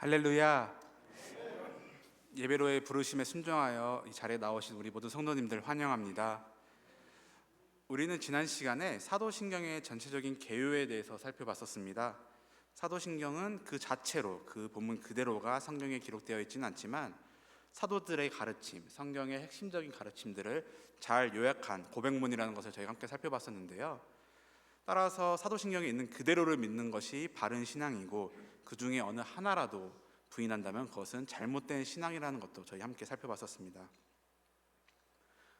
할렐루야. 예배로의 부르심에 순종하여 이 자리에 나오신 우리 모든 성도님들 환영합니다. 우리는 지난 시간에 사도신경의 전체적인 개요에 대해서 살펴봤었습니다. 사도신경은 그 자체로 그 본문 그대로가 성경에 기록되어 있지는 않지만 사도들의 가르침, 성경의 핵심적인 가르침들을 잘 요약한 고백문이라는 것을 저희가 함께 살펴봤었는데요. 따라서 사도신경에 있는 그대로를 믿는 것이 바른 신앙이고 그 중에 어느 하나라도 부인한다면 그것은 잘못된 신앙이라는 것도 저희 함께 살펴봤었습니다.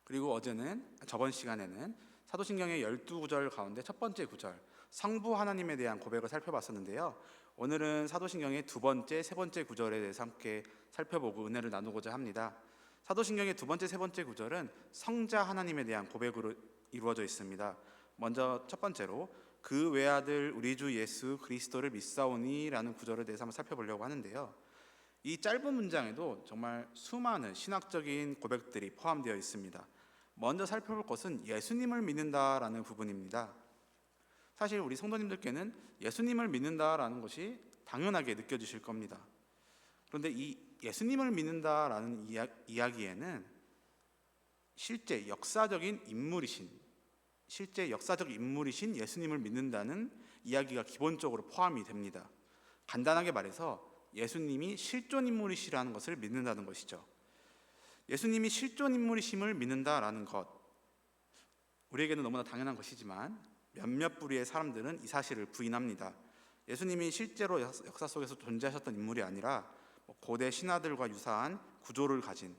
그리고 어제는 저번 시간에는 사도신경의 12구절 가운데 첫 번째 구절 성부 하나님에 대한 고백을 살펴봤었는데요. 오늘은 사도신경의 두 번째, 세 번째 구절에 대해서 함께 살펴보고 은혜를 나누고자 합니다. 사도신경의 두 번째, 세 번째 구절은 성자 하나님에 대한 고백으로 이루어져 있습니다. 먼저 첫 번째로 그 외아들 우리 주 예수 그리스도를 믿사오니라는 구절에 대해서 한번 살펴보려고 하는데요. 이 짧은 문장에도 정말 수많은 신학적인 고백들이 포함되어 있습니다. 먼저 살펴볼 것은 예수님을 믿는다라는 부분입니다. 사실 우리 성도님들께는 예수님을 믿는다라는 것이 당연하게 느껴지실 겁니다. 그런데 이 예수님을 믿는다라는 이야, 이야기에는 실제 역사적인 인물이신 실제 역사적 인물이신 예수님을 믿는다는 이야기가 기본적으로 포함이 됩니다. 간단하게 말해서 예수님이 실존 인물이시라는 것을 믿는다는 것이죠. 예수님이 실존 인물이심을 믿는다라는 것 우리에게는 너무나 당연한 것이지만 몇몇 부류의 사람들은 이 사실을 부인합니다. 예수님이 실제로 역사 속에서 존재하셨던 인물이 아니라 뭐 고대 신화들과 유사한 구조를 가진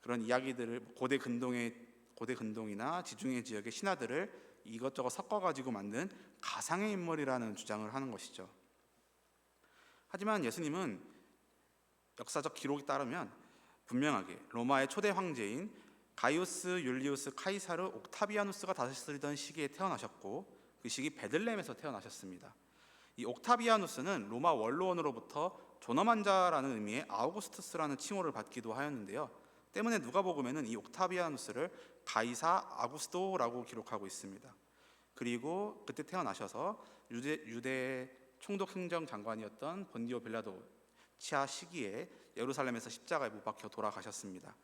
그런 이야기들을 고대 근동의 고대 근동이나 지중해 지역의 신화들을 이것저것 섞어 가지고 만든 가상의 인물이라는 주장을 하는 것이죠. 하지만 예수님은 역사적 기록에 따르면 분명하게 로마의 초대 황제인 가이오스 율리우스 카이사르 옥타비아누스가 다스리던 시기에 태어나셨고 그 시기 베들레헴에서 태어나셨습니다. 이 옥타비아누스는 로마 원로원으로부터 존엄한 자라는 의미의 아우구스투스라는 칭호를 받기도 하였는데요. 때문에 누가복음에는 이 옥타비아누스를 가이사 아구스도라고 기록하고 있습니다. 그리고 그때 태어나셔서 유대 유대 총독 행정 장관이었던 본디오 빌라도 치하 시기에 예루살렘에서 십자가에 못 박혀 돌아가셨습니다.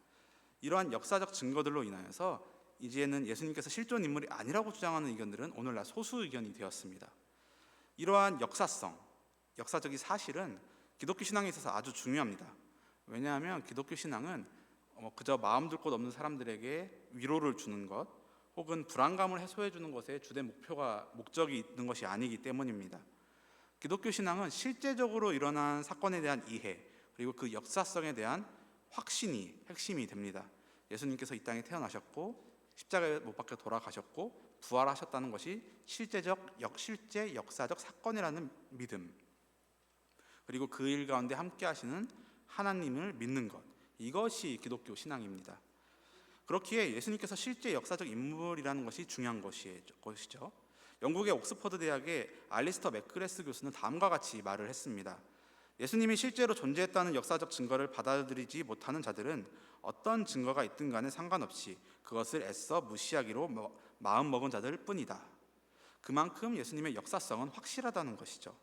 이러한 역사적 증거들로 인하여서 이제는 예수님께서 실존 인물이 아니라고 주장하는 의견들은 오늘날 소수 의견이 되었습니다. 이러한 역사성, 역사적인 사실은 기독교 신앙에 있어서 아주 중요합니다. 왜냐하면 기독교 신앙은 뭐 그저 마음 둘 곳 없는 사람들에게 위로를 주는 것, 혹은 불안감을 해소해 주는 것에 주된 목표가 목적이 있는 것이 아니기 때문입니다. 기독교 신앙은 실제적으로 일어난 사건에 대한 이해 그리고 그 역사성에 대한 확신이 핵심이 됩니다. 예수님께서 이 땅에 태어나셨고 십자가에 못 박혀 돌아가셨고 부활하셨다는 것이 실제적 역 실제 역사적 사건이라는 믿음 그리고 그 일 가운데 함께 하시는 하나님을 믿는 것 이것이 기독교 신앙입니다. 그렇기에 예수님께서 실제 역사적 인물이라는 것이 중요한 것이죠. 영국의 옥스퍼드 대학의 알리스터 맥그레스 교수는 다음과 같이 말을 했습니다. 예수님이 실제로 존재했다는 역사적 증거를 받아들이지 못하는 자들은 어떤 증거가 있든 간에 상관없이 그것을 애써 무시하기로 마음 먹은 자들 뿐이다. 그만큼 예수님의 역사성은 확실하다는 것이죠.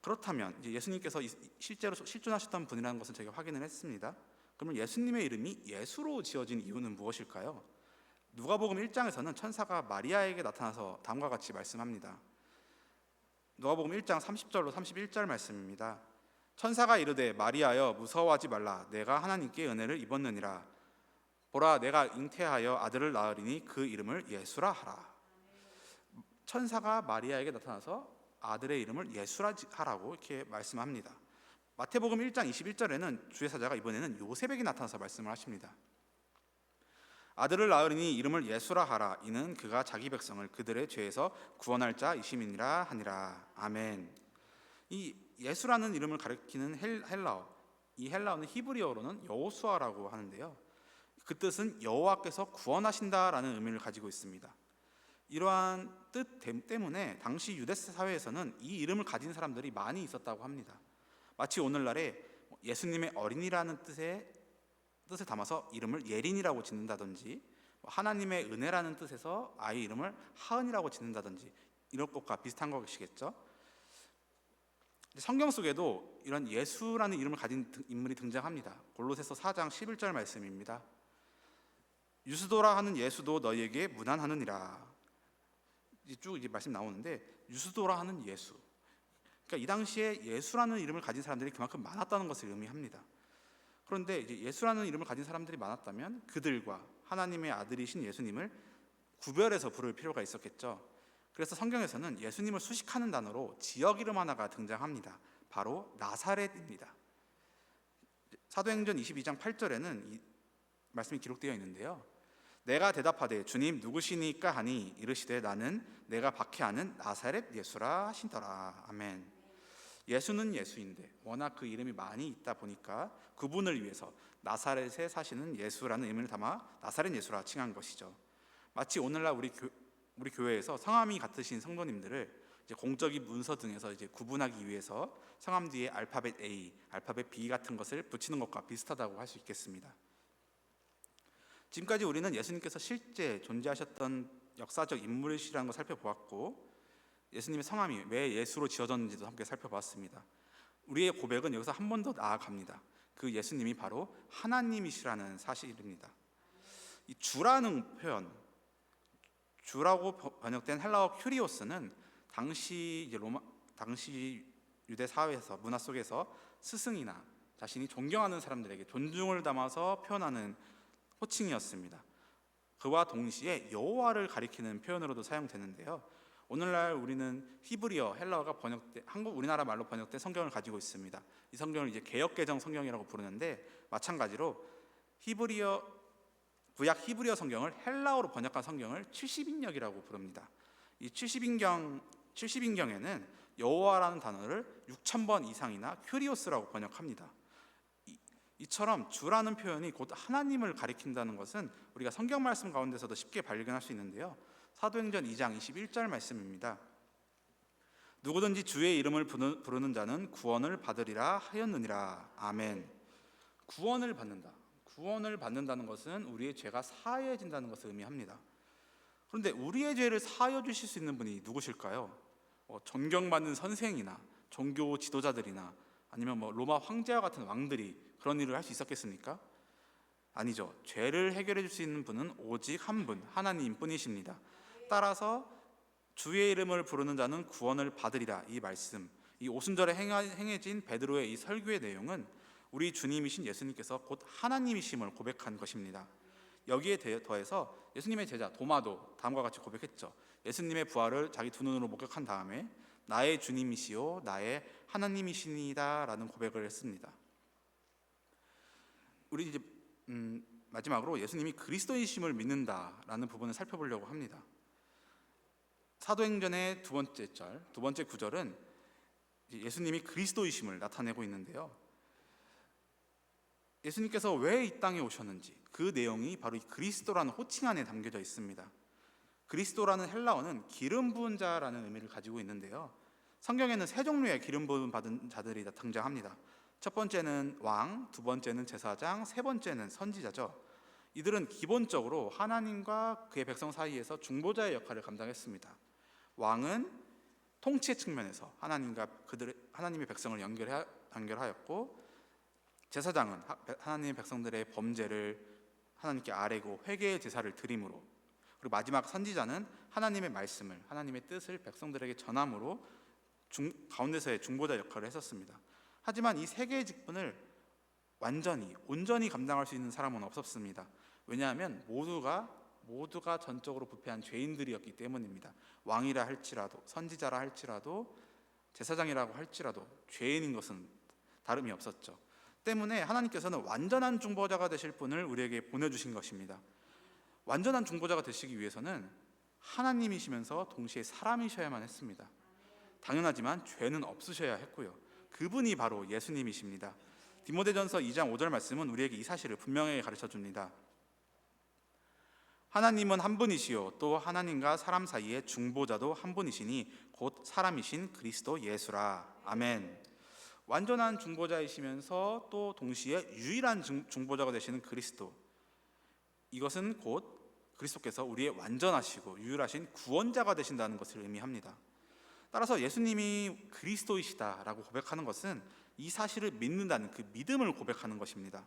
그렇다면 예수님께서 실제로 실존하셨던 분이라는 것을 저희가 확인을 했습니다. 그러면 예수님의 이름이 예수로 지어진 이유는 무엇일까요? 누가복음 1장에서는 천사가 마리아에게 나타나서 다음과 같이 말씀합니다. 누가복음 1장 30절로 31절 말씀입니다. 천사가 이르되 마리아여 무서워하지 말라 내가 하나님께 은혜를 입었느니라 보라 내가 잉태하여 아들을 낳으리니 그 이름을 예수라 하라. 천사가 마리아에게 나타나서 아들의 이름을 예수라 하라고 이렇게 말씀합니다. 마태복음 1장 21절에는 주의 사자가 이번에는 요셉에게 나타나서 말씀을 하십니다. 아들을 낳으리니 이름을 예수라 하라 이는 그가 자기 백성을 그들의 죄에서 구원할 자이심이니라 하니라 아멘. 이 예수라는 이름을 가리키는 헬라어 이 헬라어는 히브리어로는 여호수아라고 하는데요. 그 뜻은 여호와께서 구원하신다라는 의미를 가지고 있습니다. 이러한 뜻 때문에 당시 유대 사회에서는 이 이름을 가진 사람들이 많이 있었다고 합니다. 마치 오늘날에 예수님의 어린이라는 뜻의 뜻을 담아서 이름을 예린이라고 짓는다든지 하나님의 은혜라는 뜻에서 아이 이름을 하은이라고 짓는다든지 이런 것과 비슷한 것이겠죠. 성경 속에도 이런 예수라는 이름을 가진 등- 인물이 등장합니다. 골로새서 4장 11절 말씀입니다. 유수도라 하는 예수도 너희에게 무난하느니라. 쭉 이제 말씀 나오는데 유수도라 하는 예수. 그러니까 이 당시에 예수라는 이름을 가진 사람들이 그만큼 많았다는 것을 의미합니다. 그런데 이제 예수라는 이름을 가진 사람들이 많았다면 그들과 하나님의 아들이신 예수님을 구별해서 부를 필요가 있었겠죠. 그래서 성경에서는 예수님을 수식하는 단어로 지역 이름 하나가 등장합니다. 바로 나사렛입니다. 사도행전 22장 8절에는 이 말씀이 기록되어 있는데요. 내가 대답하되 주님 누구시니까 하니 이르시되 나는 내가 박해하는 나사렛 예수라 하신더라. 아멘. 예수는 예수인데 워낙 그 이름이 많이 있다 보니까 그분을 위해서 나사렛에 사시는 예수라는 의미를 담아 나사렛 예수라 칭한 것이죠. 마치 오늘날 우리 교, 우리 교회에서 성함이 같으신 성도님들을 공적인 문서 등에서 이제 구분하기 위해서 성함 뒤에 알파벳 A, 알파벳 B 같은 것을 붙이는 것과 비슷하다고 할 수 있겠습니다. 지금까지 우리는 예수님께서 실제 존재하셨던 역사적 인물이시라는 걸 살펴보았고 예수님의 성함이 왜 예수로 지어졌는지도 함께 살펴봤습니다. 우리의 고백은 여기서 한 번 더 나아갑니다. 그 예수님이 바로 하나님이시라는 사실입니다. 이 주라는 표현, 주라고 번역된 헬라어 큐리오스는 당시 로마 당시 유대 사회에서 문화 속에서 스승이나 자신이 존경하는 사람들에게 존중을 담아서 표현하는 호칭이었습니다. 그와 동시에 여호와를 가리키는 표현으로도 사용되는데요. 오늘날 우리는 히브리어 헬라어가 번역된 한국 우리나라 말로 번역된 성경을 가지고 있습니다. 이 성경을 이제 개역 개정 성경이라고 부르는데 마찬가지로 히브리어 구약 히브리어 성경을 헬라어로 번역한 성경을 70인역이라고 부릅니다. 이 70인경 70인경에는 여호와라는 단어를 6천 번 이상이나 큐리오스라고 번역합니다. 이, 이처럼 주라는 표현이 곧 하나님을 가리킨다는 것은 우리가 성경 말씀 가운데서도 쉽게 발견할 수 있는데요. 사도행전 2장 21절 말씀입니다. 누구든지 주의 이름을 부르는 자는 구원을 받으리라 하였느니라. 아멘. 구원을 받는다. 구원을 받는다는 것은 우리의 죄가 사해진다는 것을 의미합니다. 그런데 우리의 죄를 사하여 주실 수 있는 분이 누구실까요? 어, 존경받는 선생이나 종교 지도자들이나 아니면 뭐 로마 황제와 같은 왕들이 그런 일을 할 수 있었겠습니까? 아니죠. 죄를 해결해 줄 수 있는 분은 오직 한 분, 하나님뿐이십니다. 따라서 주의 이름을 부르는 자는 구원을 받으리라 이 말씀, 이 오순절에 행해진 베드로의 이 설교의 내용은 우리 주님이신 예수님께서 곧 하나님이심을 고백한 것입니다. 여기에 대- 더해서 예수님의 제자 도마도 다음과 같이 고백했죠. 예수님의 부활을 자기 두 눈으로 목격한 다음에 나의 주님이시요 나의 하나님이시니다라는 고백을 했습니다. 우리 이제 음, 마지막으로 예수님이 그리스도이심을 믿는다라는 부분을 살펴보려고 합니다. 사도행전의 두 번째 절, 두 번째 구절은 예수님이 그리스도이심을 나타내고 있는데요. 예수님께서 왜 이 땅에 오셨는지 그 내용이 바로 이 그리스도라는 호칭 안에 담겨져 있습니다. 그리스도라는 헬라어는 기름 부은 자라는 의미를 가지고 있는데요. 성경에는 세 종류의 기름 부음 받은 자들이 다 등장합니다. 첫 번째는 왕, 두 번째는 제사장, 세 번째는 선지자죠. 이들은 기본적으로 하나님과 그의 백성 사이에서 중보자의 역할을 감당했습니다. 왕은 통치의 측면에서 하나님과 그들 하나님의 백성을 연결하, 연결하였고 제사장은 하- 하나님의 백성들의 범죄를 하나님께 아뢰고 회개의 제사를 드림으로 그리고 마지막 선지자는 하나님의 말씀을 하나님의 뜻을 백성들에게 전함으로 중, 가운데서의 중보자 역할을 했었습니다. 하지만 이 세 개의 직분을 완전히 온전히 감당할 수 있는 사람은 없었습니다. 왜냐하면 모두가 모두가 전적으로 부패한 죄인들이었기 때문입니다. 왕이라 할지라도 선지자라 할지라도 제사장이라고 할지라도 죄인인 것은 다름이 없었죠. 때문에 하나님께서는 완전한 중보자가 되실 분을 우리에게 보내주신 것입니다. 완전한 중보자가 되시기 위해서는 하나님이시면서 동시에 사람이셔야만 했습니다. 당연하지만 죄는 없으셔야 했고요. 그분이 바로 예수님이십니다. 디모데전서 2장 5절 말씀은 우리에게 이 사실을 분명하게 가르쳐 줍니다. 하나님은 한 분이시요 또 하나님과 사람 사이의 중보자도 한 분이시니 곧 사람이신 그리스도 예수라. 아멘. 완전한 중보자이시면서 또 동시에 유일한 중- 중보자가 되시는 그리스도. 이것은 곧 그리스도께서 우리의 완전하시고 유일하신 구원자가 되신다는 것을 의미합니다. 따라서 예수님이 그리스도이시다라고 고백하는 것은 이 사실을 믿는다는 그 믿음을 고백하는 것입니다.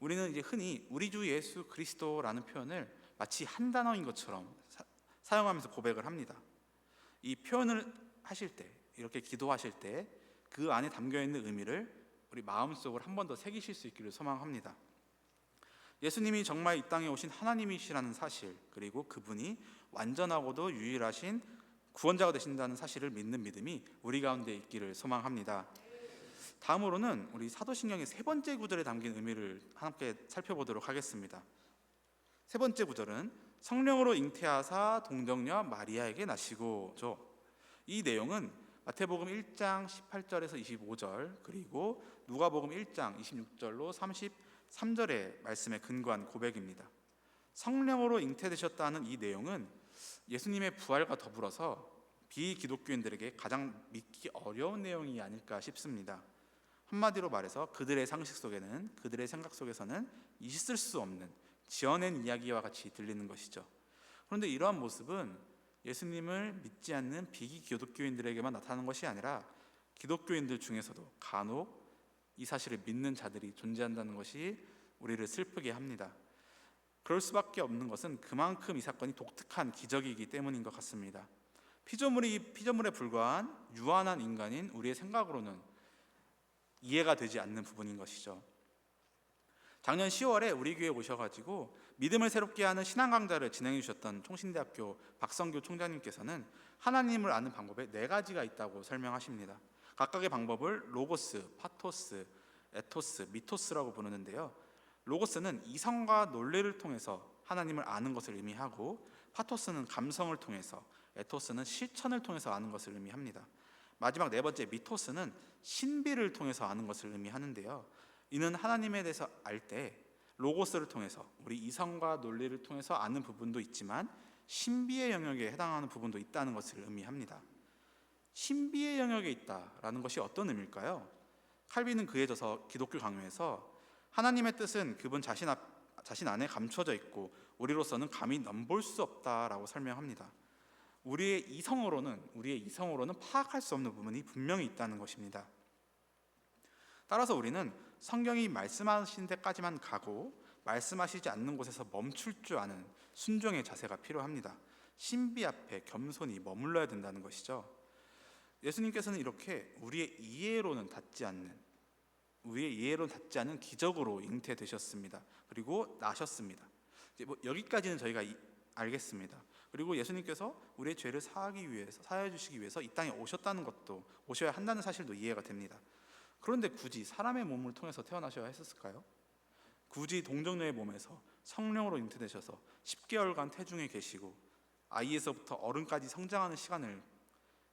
우리는 이제 흔히 우리 주 예수 그리스도라는 표현을 마치 한 단어인 것처럼 사, 사용하면서 고백을 합니다. 이 표현을 하실 때 이렇게 기도하실 때 그 안에 담겨 있는 의미를 우리 마음속으로 한 번 더 새기실 수 있기를 소망합니다. 예수님이 정말 이 땅에 오신 하나님이시라는 사실 그리고 그분이 완전하고도 유일하신 구원자가 되신다는 사실을 믿는 믿음이 우리 가운데 있기를 소망합니다. 다음으로는 우리 사도신경의 세 번째 구절에 담긴 의미를 함께 살펴보도록 하겠습니다. 세 번째 구절은 성령으로 잉태하사 동정녀 마리아에게 나시고죠. 이 내용은 마태복음 1장 18절에서 25절 그리고 누가복음 1장 26절로 33절의 말씀에 근거한 고백입니다. 성령으로 잉태되셨다는 이 내용은 예수님의 부활과 더불어서 비기독교인들에게 가장 믿기 어려운 내용이 아닐까 싶습니다. 한마디로 말해서 그들의 상식 속에는 그들의 생각 속에서는 있을 수 없는 지어낸 이야기와 같이 들리는 것이죠. 그런데 이러한 모습은 예수님을 믿지 않는 비기독교인들에게만 나타나는 것이 아니라 기독교인들 중에서도 간혹 이 사실을 믿는 자들이 존재한다는 것이 우리를 슬프게 합니다. 그럴 수밖에 없는 것은 그만큼 이 사건이 독특한 기적이기 때문인 것 같습니다. 피조물이 피조물에 불과한 유한한 인간인 우리의 생각으로는 이해가 되지 않는 부분인 것이죠. 작년 10월에 우리 교회 오셔가지고 믿음을 새롭게 하는 신앙 강좌를 진행해 주셨던 총신대학교 박성교 총장님께서는 하나님을 아는 방법에 네 가지가 있다고 설명하십니다. 각각의 방법을 로고스, 파토스, 에토스, 미토스라고 부르는데요. 로고스는 이성과 논리를 통해서 하나님을 아는 것을 의미하고 파토스는 감성을 통해서 에토스는 실천을 통해서 아는 것을 의미합니다. 마지막 네 번째 미토스는 신비를 통해서 아는 것을 의미하는데요. 이는 하나님에 대해서 알 때 로고스를 통해서 우리 이성과 논리를 통해서 아는 부분도 있지만 신비의 영역에 해당하는 부분도 있다는 것을 의미합니다. 신비의 영역에 있다라는 것이 어떤 의미일까요? 칼빈은 그에 져서 기독교 강요에서 하나님의 뜻은 그분 자신 앞 자신 안에 감춰져 있고 우리로서는 감히 넘볼 수 없다라고 설명합니다. 우리의 이성으로는 우리의 이성으로는 파악할 수 없는 부분이 분명히 있다는 것입니다. 따라서 우리는 성경이 말씀하신 데까지만 가고 말씀하시지 않는 곳에서 멈출 줄 아는 순종의 자세가 필요합니다. 신비 앞에 겸손히 머물러야 된다는 것이죠. 예수님께서는 이렇게 우리의 이해로는 닿지 않는 우리의 이해로 닿지 않은 기적으로 잉태되셨습니다. 그리고 나셨습니다. 뭐 여기까지는 저희가 이, 알겠습니다. 그리고 예수님께서 우리의 죄를 사하기 위해서 사해 주시기 위해서 이 땅에 오셨다는 것도 오셔야 한다는 사실도 이해가 됩니다. 그런데 굳이 사람의 몸을 통해서 태어나셔야 했었을까요? 굳이 동정녀의 몸에서 성령으로 잉태되셔서 10개월간 태중에 계시고 아이에서부터 어른까지 성장하는 시간을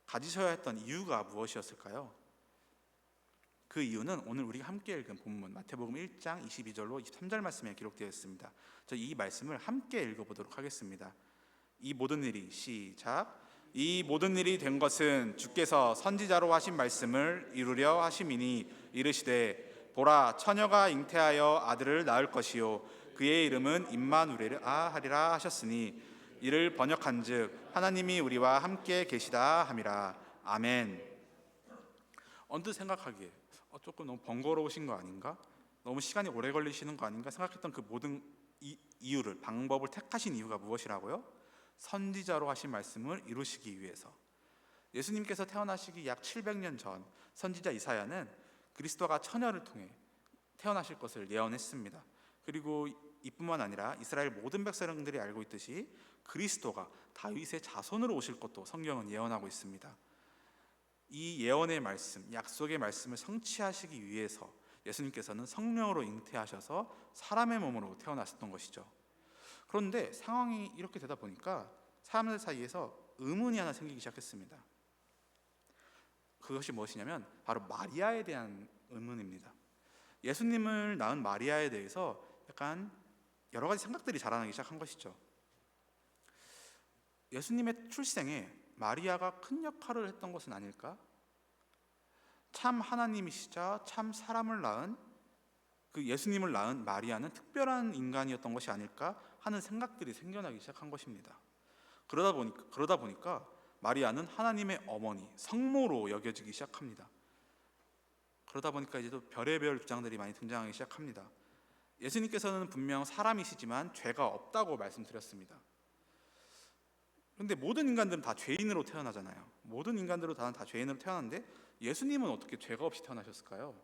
가지셔야 했던 이유가 무엇이었을까요? 그 이유는 오늘 우리가 함께 읽은 본문 마태복음 1장 22절로 23절 말씀에 기록되어 있습니다. 저 이 말씀을 함께 읽어보도록 하겠습니다. 이 모든 일이 시작. 이 모든 일이 된 것은 주께서 선지자로 하신 말씀을 이루려 하심이니 이르시되 보라 처녀가 잉태하여 아들을 낳을 것이요 그의 이름은 임마누엘아 하리라 하셨으니 이를 번역한즉 하나님이 우리와 함께 계시다 함이라 아멘. 언뜻 생각하기에 어, 조금 너무 번거로우신 거 아닌가? 너무 시간이 오래 걸리시는 거 아닌가 생각했던 그 모든 이, 이유를 방법을 택하신 이유가 무엇이라고요? 선지자로 하신 말씀을 이루시기 위해서 예수님께서 태어나시기 약 700년 전 선지자 이사야는 그리스도가 처녀를 통해 태어나실 것을 예언했습니다. 그리고 이뿐만 아니라 이스라엘 모든 백성들이 알고 있듯이 그리스도가 다윗의 자손으로 오실 것도 성경은 예언하고 있습니다. 이 예언의 말씀, 약속의 말씀을 성취하시기 위해서 예수님께서는 성령으로 잉태하셔서 사람의 몸으로 태어나셨던 것이죠. 그런데 상황이 이렇게 되다 보니까 사람들 사이에서 의문이 하나 생기기 시작했습니다. 그것이 무엇이냐면 바로 마리아에 대한 의문입니다. 예수님을 낳은 마리아에 대해서 약간 여러 가지 생각들이 자라나기 시작한 것이죠. 예수님의 출생에 마리아가 큰 역할을 했던 것은 아닐까? 참 하나님이시자 참 사람을 낳은 그 예수님을 낳은 마리아는 특별한 인간이었던 것이 아닐까 하는 생각들이 생겨나기 시작한 것입니다. 그러다 보니까 그러다 보니까 마리아는 하나님의 어머니, 성모로 여겨지기 시작합니다. 그러다 보니까 이제 또 별의별 주장들이 많이 등장하기 시작합니다. 예수님께서는 분명 사람이시지만 죄가 없다고 말씀드렸습니다. 그런데 모든 인간들은 다 죄인으로 태어나잖아요. 모든 인간들은 다, 다 죄인으로 태어났는데 예수님은 어떻게 죄가 없이 태어나셨을까요?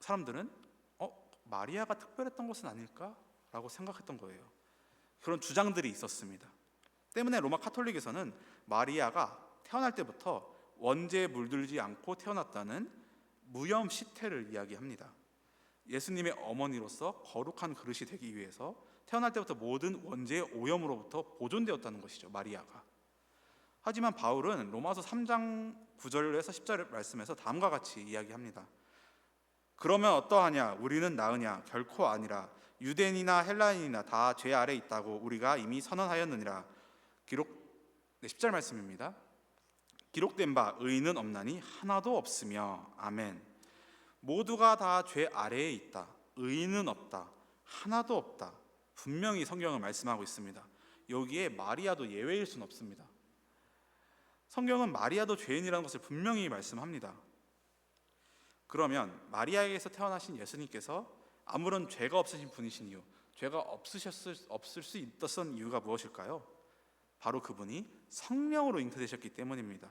사람들은 어 마리아가 특별했던 것은 아닐까라고 생각했던 거예요. 그런 주장들이 있었습니다. 때문에 로마 카톨릭에서는 마리아가 태어날 때부터 원죄에 물들지 않고 태어났다는 무염 시태를 이야기합니다. 예수님의 어머니로서 거룩한 그릇이 되기 위해서 태어날 때부터 모든 원죄의 오염으로부터 보존되었다는 것이죠. 마리아가. 하지만 바울은 로마서 3장 9절에서 10절 말씀에서 다음과 같이 이야기합니다. 그러면 어떠하냐? 우리는 나으냐? 결코 아니라 유대인이나 헬라인이나 다 죄 아래 있다고 우리가 이미 선언하였느니라. 기록 네, 10절 말씀입니다. 기록된 바 의인은 없나니 하나도 없으며 아멘. 모두가 다 죄 아래에 있다. 의인은 없다. 하나도 없다. 분명히 성경은 말씀하고 있습니다. 여기에 마리아도 예외일 수는 없습니다. 성경은 마리아도 죄인이라는 것을 분명히 말씀합니다. 그러면 마리아에게서 태어나신 예수님께서 아무런 죄가 없으신 분이신 이유, 죄가 없으셨을 없을 수 있었던 이유가 무엇일까요? 바로 그분이 성령으로 잉태되셨기 때문입니다.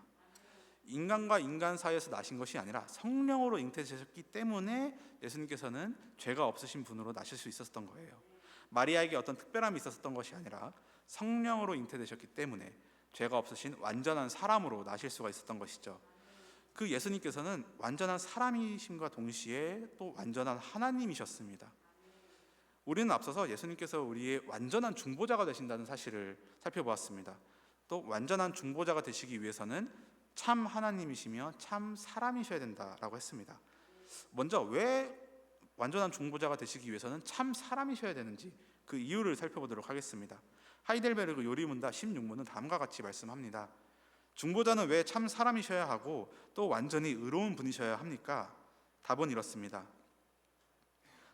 인간과 인간 사이에서 나신 것이 아니라 성령으로 잉태되셨기 때문에 예수님께서는 죄가 없으신 분으로 나실 수 있었던 거예요. 마리아에게 어떤 특별함이 있었던 것이 아니라 성령으로 잉태되셨기 때문에 죄가 없으신 완전한 사람으로 나실 수가 있었던 것이죠. 그 예수님께서는 완전한 사람이심과 동시에 또 완전한 하나님이셨습니다. 우리는 앞서서 예수님께서 우리의 완전한 중보자가 되신다는 사실을 살펴보았습니다. 또 완전한 중보자가 되시기 위해서는 참 하나님이시며 참 사람이셔야 된다라고 했습니다. 먼저 왜 완전한 중보자가 되시기 위해서는 참 사람이셔야 되는지 그 이유를 살펴보도록 하겠습니다. 하이델베르그 요리문답 16문은 다음과 같이 말씀합니다. 중보자는 왜 참 사람이셔야 하고 또 완전히 의로운 분이셔야 합니까? 답은 이렇습니다.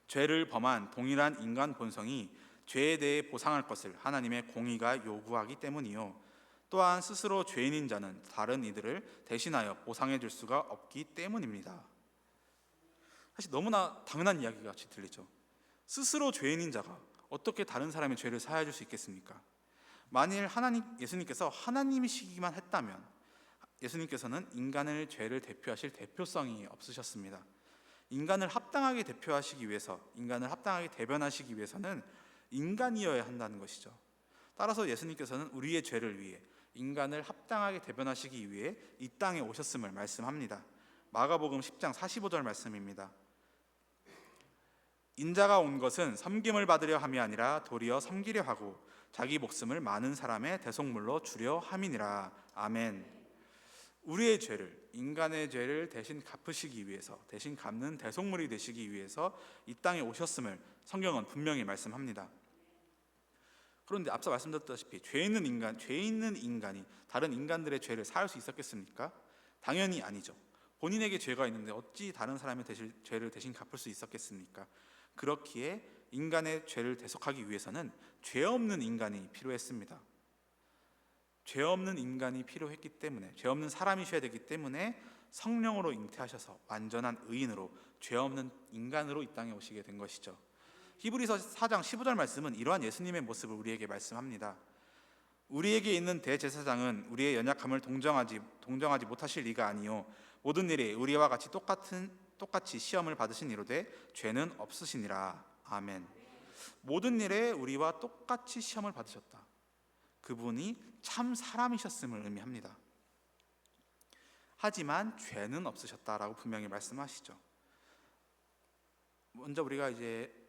죄를 범한 동일한 인간 본성이 죄에 대해 보상할 것을 하나님의 공의가 요구하기 때문이요. 또한 스스로 죄인인 자는 다른 이들을 대신하여 보상해 줄 수가 없기 때문입니다. 사실 너무나 당연한 이야기 같이 들리죠. 스스로 죄인인 자가 어떻게 다른 사람의 죄를 사해 줄 수 있겠습니까? 만일 하나님 예수님께서 하나님이시기만 했다면 예수님께서는 인간을 죄를 대표하실 대표성이 없으셨습니다. 인간을 합당하게 대표하시기 위해서 인간을 합당하게 대변하시기 위해서는 인간이어야 한다는 것이죠. 따라서 예수님께서는 우리의 죄를 위해 인간을 합당하게 대변하시기 위해 이 땅에 오셨음을 말씀합니다. 마가복음 10장 45절 말씀입니다. 인자가 온 것은 섬김을 받으려 함이 아니라 도리어 섬기려 하고 자기 목숨을 많은 사람의 대속물로 주려 함이니라. 아멘. 우리의 죄를 인간의 죄를 대신 갚으시기 위해서 대신 갚는 대속물이 되시기 위해서 이 땅에 오셨음을 성경은 분명히 말씀합니다. 그런데 앞서 말씀드렸다시피 죄 있는 인간, 죄 있는 인간이 다른 인간들의 죄를 사할 수 있었겠습니까? 당연히 아니죠. 본인에게 죄가 있는데 어찌 다른 사람의 대신, 죄를 대신 갚을 수 있었겠습니까? 그렇기에 인간의 죄를 대속하기 위해서는 죄 없는 인간이 필요했습니다. 죄 없는 인간이 필요했기 때문에 죄 없는 사람이셔야 되기 때문에 성령으로 잉태하셔서 완전한 의인으로 죄 없는 인간으로 이 땅에 오시게 된 것이죠. 히브리서 4장 15절 말씀은 이러한 예수님의 모습을 우리에게 말씀합니다. 우리에게 있는 대제사장은 우리의 연약함을 동정하지 동정하지 못하실 리가 아니요 모든 일에 우리와 같이 똑같은 똑같이 시험을 받으신 이로되 죄는 없으시니라. 아멘. 모든 일에 우리와 똑같이 시험을 받으셨다. 그분이 참 사람이셨음을 의미합니다. 하지만 죄는 없으셨다라고 분명히 말씀하시죠. 먼저 우리가 이제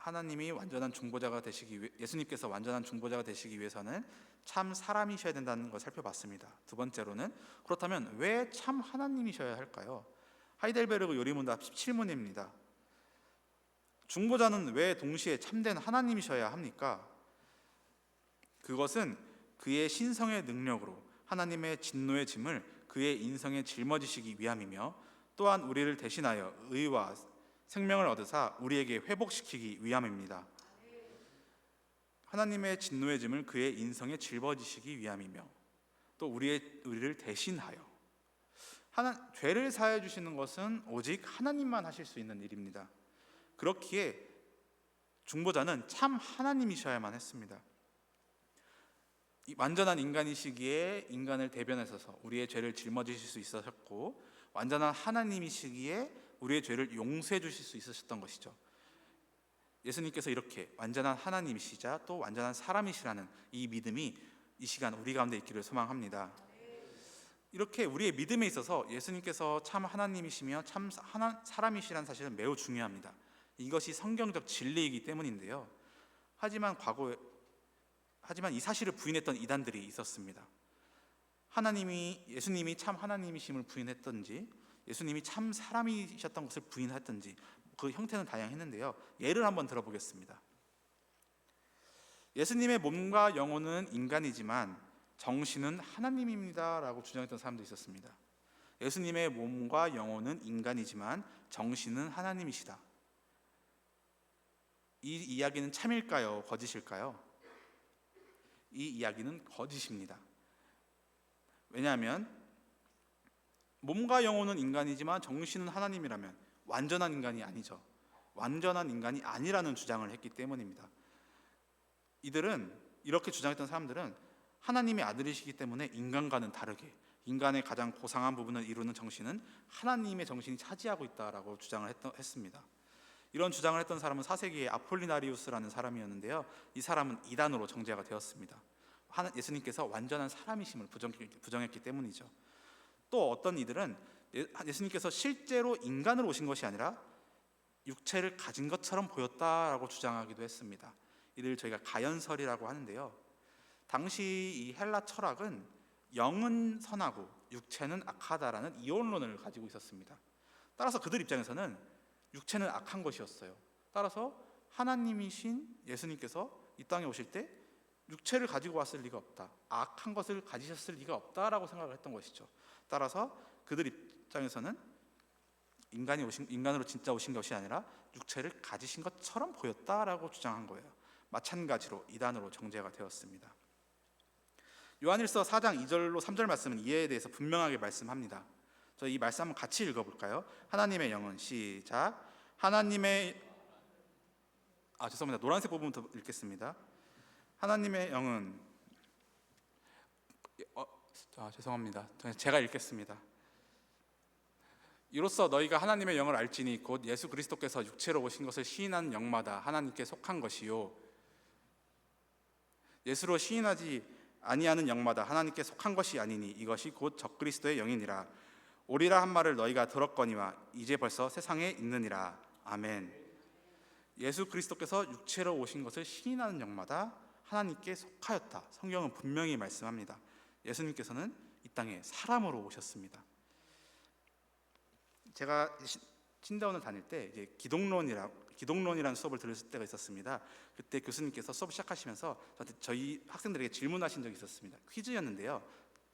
하나님이 완전한 중보자가 되시기 위해 예수님께서 완전한 중보자가 되시기 위해서는 참 사람이셔야 된다는 걸 살펴봤습니다. 두 번째로는 그렇다면 왜 참 하나님이셔야 할까요? 하이델베르그 요리문답 17문입니다. 중보자는 왜 동시에 참된 하나님이셔야 합니까? 그것은 그의 신성의 능력으로 하나님의 진노의 짐을 그의 인성에 짊어지시기 위함이며 또한 우리를 대신하여 의와 생명을 얻으사 우리에게 회복시키기 위함입니다. 하나님의 진노의 짐을 그의 인성에 짊어지시기 위함이며 또 우리의 우리를 대신하여 하나 죄를 사해 주시는 것은 오직 하나님만 하실 수 있는 일입니다. 그렇기에 중보자는 참 하나님이셔야만 했습니다. 이 완전한 인간이시기에 인간을 대변하셔서 우리의 죄를 짊어지실 수 있으셨고 완전한 하나님이시기에 우리의 죄를 용서해 주실 수 있으셨던 것이죠. 예수님께서 이렇게 완전한 하나님이시자 또 완전한 사람이시라는 이 믿음이 이 시간 우리 가운데 있기를 소망합니다. 이렇게 우리의 믿음에 있어서 예수님께서 참 하나님이시며 참 하나, 사람이시라는 사실은 매우 중요합니다. 이것이 성경적 진리이기 때문인데요. 하지만 과거에 하지만 이 사실을 부인했던 이단들이 있었습니다. 하나님이 예수님이 참 하나님이심을 부인했던지 예수님이 참 사람이셨던 것을 부인했던지 그 형태는 다양했는데요. 예를 한번 들어보겠습니다. 예수님의 몸과 영혼은 인간이지만 정신은 하나님입니다라고 주장했던 사람도 있었습니다. 예수님의 몸과 영혼은 인간이지만 정신은 하나님이시다. 이 이야기는 참일까요? 거짓일까요? 이 이야기는 거짓입니다. 왜냐하면 몸과 영혼은 인간이지만 정신은 하나님이라면 완전한 인간이 아니죠. 완전한 인간이 아니라는 주장을 했기 때문입니다. 이들은 이렇게 주장했던 사람들은 하나님의 아들이시기 때문에 인간과는 다르게 인간의 가장 고상한 부분을 이루는 정신은 하나님의 정신이 차지하고 있다라고 주장을 했던, 했습니다. 이런 주장을 했던 사람은 4세기의 아폴리나리우스라는 사람이었는데요. 이 사람은 이단으로 정죄가 되었습니다. 예수님께서 완전한 사람이심을 부정, 부정했기 때문이죠. 또 어떤 이들은 예- 예수님께서 실제로 인간으로 오신 것이 아니라 육체를 가진 것처럼 보였다라고 주장하기도 했습니다. 이를 저희가 가연설이라고 하는데요. 당시 이 헬라 철학은 영은 선하고 육체는 악하다라는 이혼론을 가지고 있었습니다. 따라서 그들 입장에서는 육체는 악한 것이었어요. 따라서 하나님이신 예수님께서 이 땅에 오실 때 육체를 가지고 왔을 리가 없다. 악한 것을 가지셨을 리가 없다라고 생각을 했던 것이죠. 따라서 그들 입장에서는 인간이 오신 인간으로 진짜 오신 것이 아니라 육체를 가지신 것처럼 보였다라고 주장한 거예요. 마찬가지로 이단으로 정죄가 되었습니다. 요한일서 4장 2절로 3절 말씀은 이에 대해서 분명하게 말씀합니다. 저이 말씀 한번 같이 읽어볼까요? 하나님의 영은 시작. 하나님의 아 죄송합니다. 노란색 부분부터 읽겠습니다. 하나님의 영은 어, 아, 죄송합니다. 제가 읽겠습니다. 이로써 너희가 하나님의 영을 알지니 곧 예수 그리스도께서 육체로 오신 것을 시인하는 영마다 하나님께 속한 것이요. 예수로 시인하지 아니하는 영마다 하나님께 속한 것이 아니니 이것이 곧 적그리스도의 영이니라. 오리라 한 말을 너희가 들었거니와 이제 벌써 세상에 있느니라. 아멘. 예수 그리스도께서 육체로 오신 것을 시인하는 영마다 하나님께 속하였다. 성경은 분명히 말씀합니다 예수님께서는 이 땅에 사람으로 오셨습니다 제가 시- 신대원을 다닐 때 이제 기독론이라 기독론이라는 수업을 들었을 때가 있었습니다. 그때 교수님께서 수업 시작하시면서 저한테 저희 학생들에게 질문하신 적이 있었습니다. 퀴즈였는데요.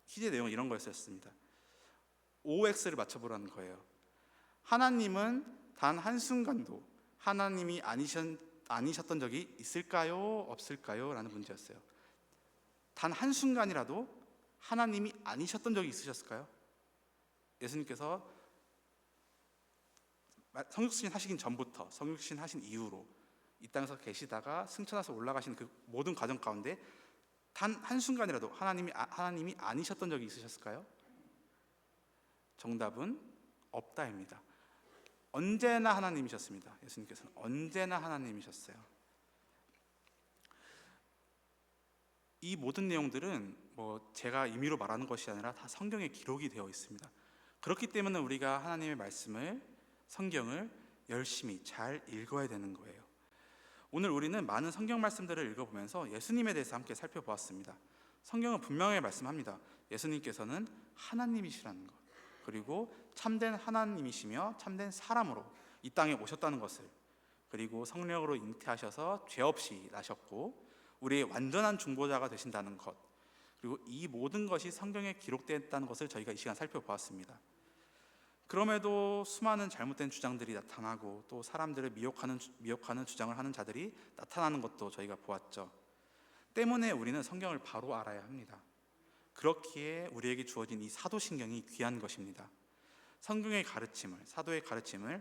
퀴즈 내용은 이런 거였습니다. OX를 맞춰보라는 거예요. 하나님은 단 한 순간도 하나님이 아니셨, 아니셨던 적이 있을까요? 없을까요? 라는 문제였어요. 단 한 순간이라도 하나님이 아니셨던 적이 있으셨을까요? 예수님께서 성육신 하시긴 전부터 성육신 하신 이후로 이 땅에서 계시다가 승천해서 올라가신 그 모든 과정 가운데 단 한 순간이라도 하나님이 아- 하나님이 아니셨던 적이 있으셨을까요? 정답은 없다입니다. 언제나 하나님이셨습니다. 예수님께서는 언제나 하나님이셨어요. 이 모든 내용들은 뭐 제가 임의로 말하는 것이 아니라 다 성경에 기록이 되어 있습니다. 그렇기 때문에 우리가 하나님의 말씀을 성경을 열심히 잘 읽어야 되는 거예요. 오늘 우리는 많은 성경 말씀들을 읽어보면서 예수님에 대해서 함께 살펴보았습니다. 성경은 분명하게 말씀합니다. 예수님께서는 하나님이시라는 것, 그리고 참된 하나님이시며 참된 사람으로 이 땅에 오셨다는 것을, 그리고 성령으로 잉태하셔서 죄 없이 나셨고 우리의 완전한 중보자가 되신다는 것, 그리고 이 모든 것이 성경에 기록되었다는 것을 저희가 이 시간 살펴보았습니다. 그럼에도 수많은 잘못된 주장들이 나타나고 또 사람들을 미혹하는 주- 미혹하는 주장을 하는 자들이 나타나는 것도 저희가 보았죠. 때문에 우리는 성경을 바로 알아야 합니다. 그렇기에 우리에게 주어진 이 사도신경이 귀한 것입니다. 성경의 가르침을 사도의 가르침을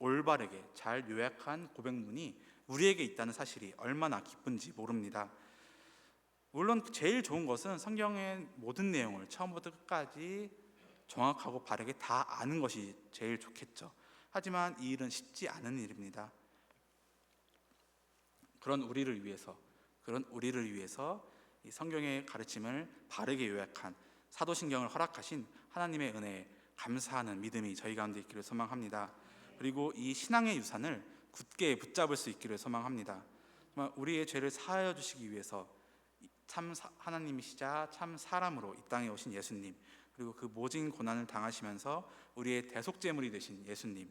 올바르게 잘 요약한 고백문이 우리에게 있다는 사실이 얼마나 기쁜지 모릅니다. 물론 제일 좋은 것은 성경의 모든 내용을 처음부터 끝까지 정확하고 바르게 다 아는 것이 제일 좋겠죠. 하지만 이 일은 쉽지 않은 일입니다. 그런 우리를 위해서 그런 우리를 위해서 이 성경의 가르침을 바르게 요약한 사도신경을 허락하신 하나님의 은혜에 감사하는 믿음이 저희 가운데 있기를 소망합니다. 그리고 이 신앙의 유산을 굳게 붙잡을 수 있기를 소망합니다. 우리의 죄를 사하여 주시기 위해서 참 사- 하나님이시자 참 사람으로 이 땅에 오신 예수님 그리고 그 모진 고난을 당하시면서 우리의 대속제물이 되신 예수님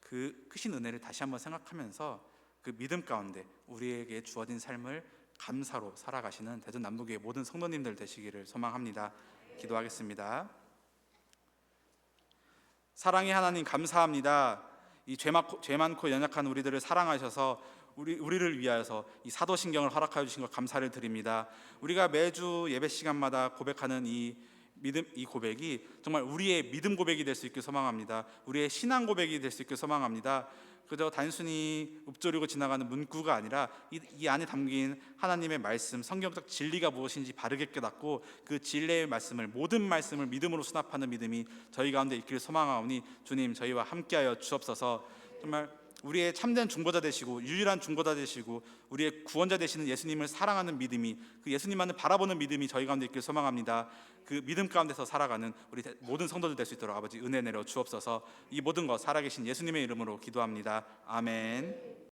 그 크신 은혜를 다시 한번 생각하면서 그 믿음 가운데 우리에게 주어진 삶을 감사로 살아가시는 대전 남북의 모든 성도님들 되시기를 소망합니다. 기도하겠습니다. 사랑의 하나님 감사합니다. 이 죄 많고 연약한 우리들을 사랑하셔서 우리 우리를 위하여서 이 사도신경을 허락하여 주신 것 감사를 드립니다. 우리가 매주 예배 시간마다 고백하는 이 믿음 이 고백이 정말 우리의 믿음 고백이 될 수 있길 소망합니다. 우리의 신앙 고백이 될 수 있길 소망합니다. 그저 단순히 읊조리고 지나가는 문구가 아니라 이, 이 안에 담긴 하나님의 말씀, 성경적 진리가 무엇인지 바르게 깨닫고 그 진리의 말씀을 모든 말씀을 믿음으로 수납하는 믿음이 저희 가운데 있기를 소망하오니 주님 저희와 함께하여 주옵소서. 정말 우리의 참된 중보자 되시고 유일한 중보자 되시고 우리의 구원자 되시는 예수님을 사랑하는 믿음이 그 예수님만을 바라보는 믿음이 저희 가운데 있길 소망합니다. 그 믿음 가운데서 살아가는 우리 대- 모든 성도들 될 수 있도록 아버지 은혜 내려 주옵소서. 이 모든 것 살아계신 예수님의 이름으로 기도합니다. 아멘.